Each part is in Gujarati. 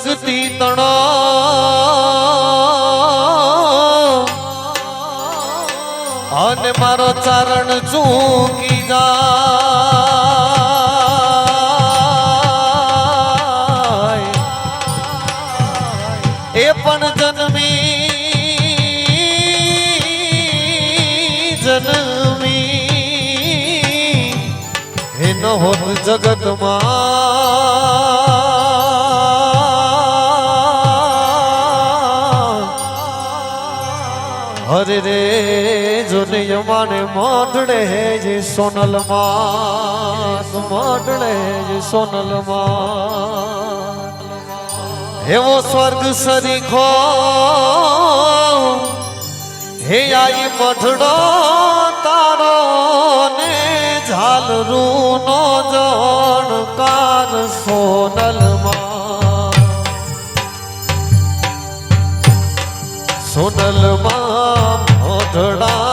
સળગતી તણો. અને મારો ચારણ ચૂકી જાય. એ પણ જન્મી જન્મી. એનો હોત જગતમાં હરે રે, જોને યમાને મોડળે જે સોનલમાં મોડળે જે સોનલમાં એવો સ્વર્ગ સરીખો હે આઈ મઠડો તારો ને ઝાલરૂ નો જણકાર સોનલમાં સોનલમાં ઢળા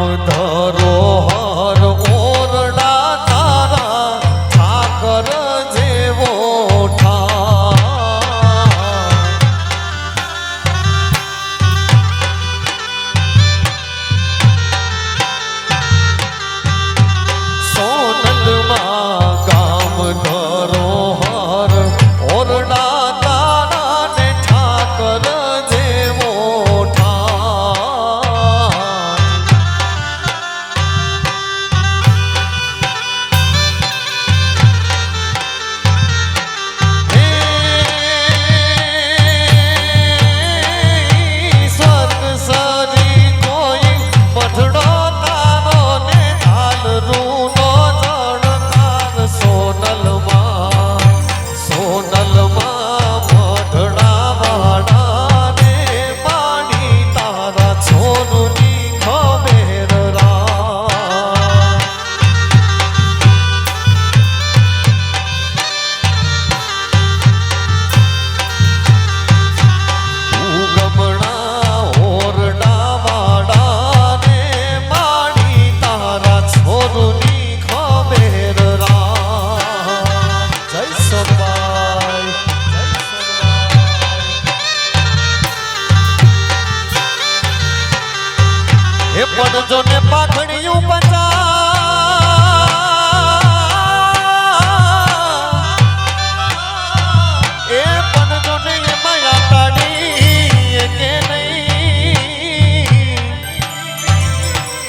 ધરો પાથડિયું પચા એ પણ જો નહીં માયા કાઢી કે નહીં.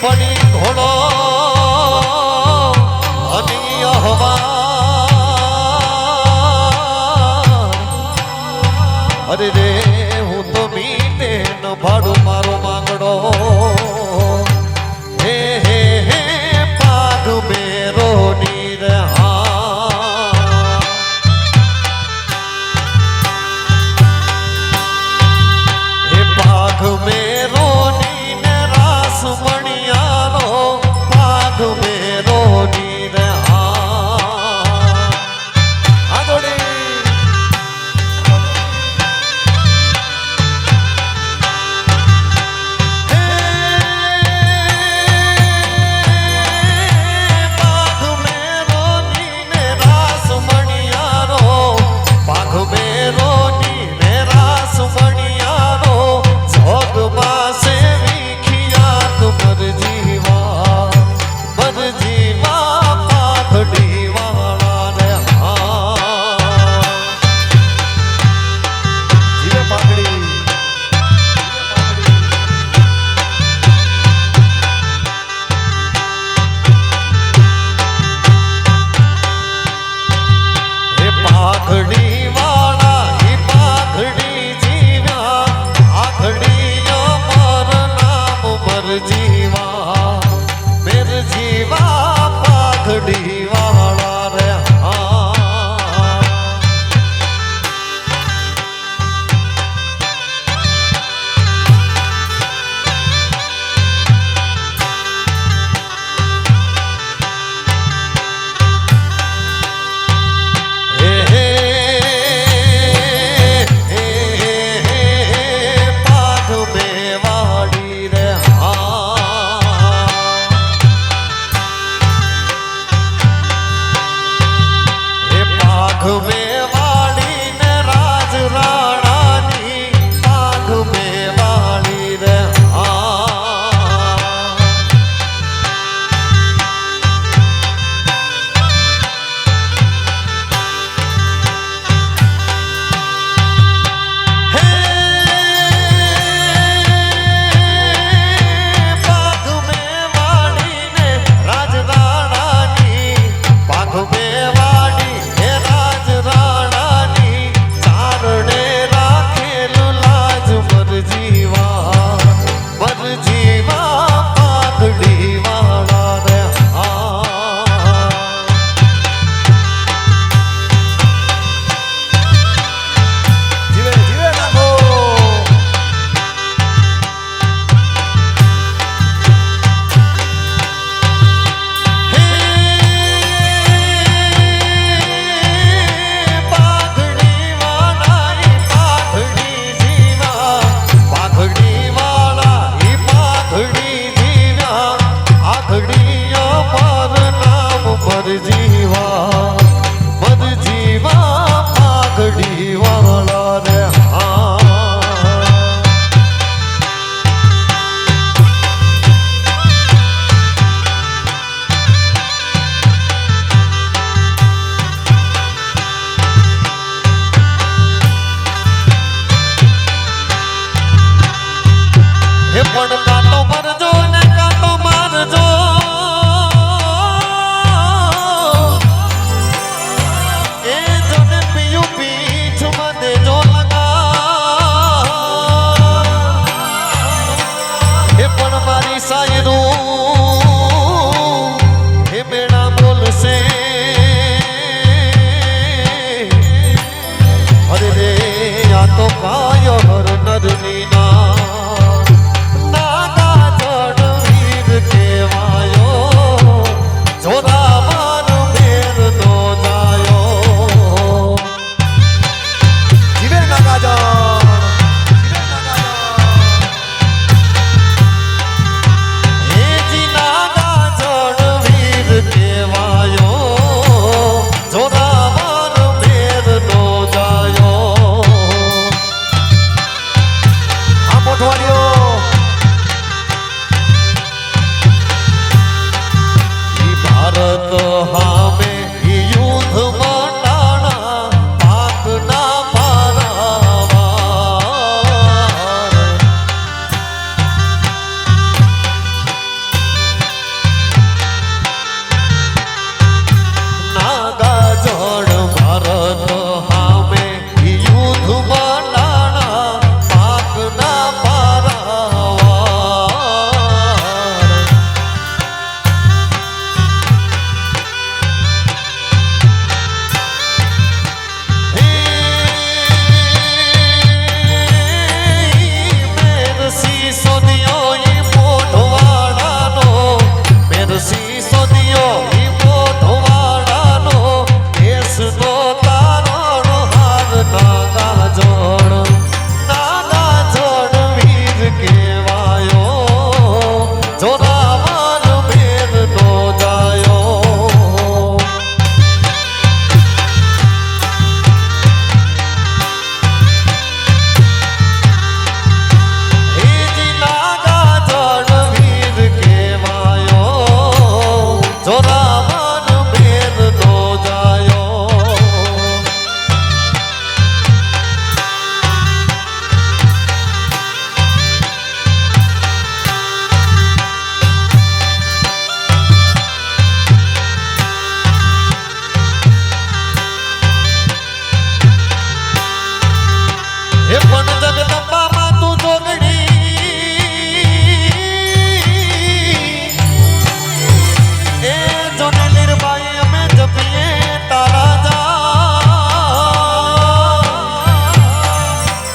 પડી ઘોડો અની અરે રે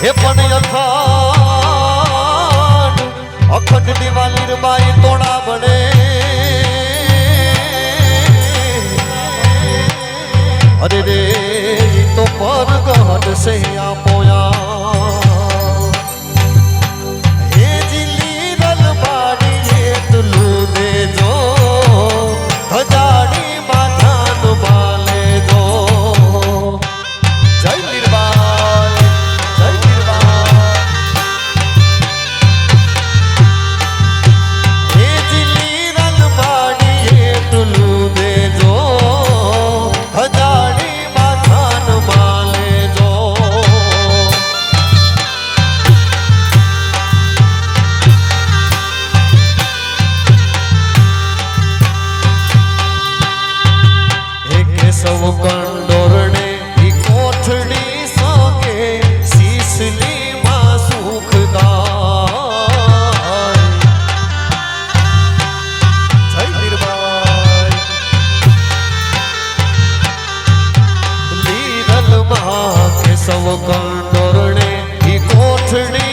એ પણ અખંડ અખંડ દિવાલી રબાઈ તોણા બને. અરે રે તો પર ગઢ સે આપો turning